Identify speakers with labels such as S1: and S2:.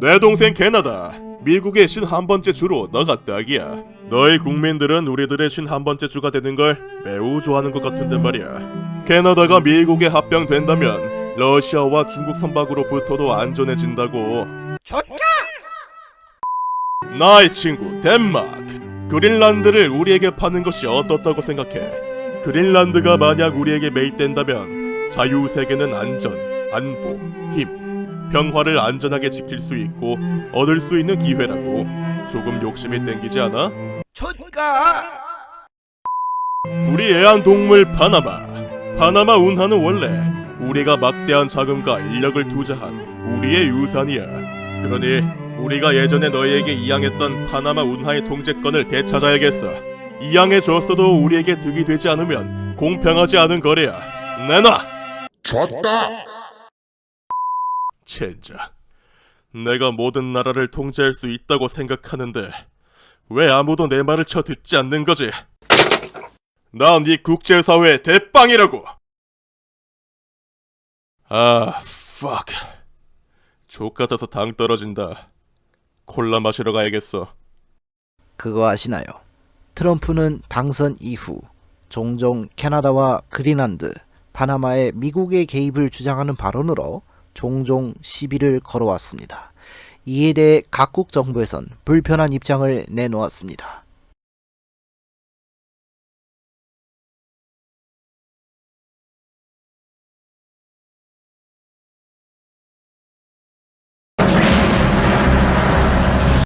S1: 내 동생 캐나다. 미국의 신한 번째 주로 너가 딱이야. 너희 국민들은 우리들의 신한 번째 주가 되는 걸 매우 좋아하는 것 같은데 말이야. 캐나다가 미국에 합병된다면 러시아와 중국 선박으로부터도 안전해진다고.
S2: 좋다.
S1: 나의 친구 덴마크. 그린란드를 우리에게 파는 것이 어떻다고 생각해? 그린란드가 만약 우리에게 매입된다면 자유 세계는 안전, 안보, 힘, 평화를 안전하게 지킬 수 있고 얻을 수 있는 기회라고. 조금 욕심이 땡기지 않아?
S2: 좋까.
S1: 우리 애완동물 파나마. 파나마 운하는 원래 우리가 막대한 자금과 인력을 투자한 우리의 유산이야. 그러니 우리가 예전에 너희에게 이양했던 파나마 운하의 통제권을 되찾아야겠어. 이양해줬어도 우리에게 득이 되지 않으면 공평하지 않은 거래야. 내놔!
S3: 졌다.
S1: 젠장. 내가 모든 나라를 통제할 수 있다고 생각하는데 왜 아무도 내 말을 쳐 듣지 않는 거지? 난 이 국제사회의 대빵이라고. 아, fuck. 족 같아서 당 떨어진다. 콜라 마시러 가야겠어.
S4: 그거 아시나요? 트럼프는 당선 이후 종종 캐나다와 그린란드, 파나마의 미국의 개입을 주장하는 발언으로 종종 시비를 걸어왔습니다. 이에 대해 각국 정부에선 불편한 입장을 내놓았습니다.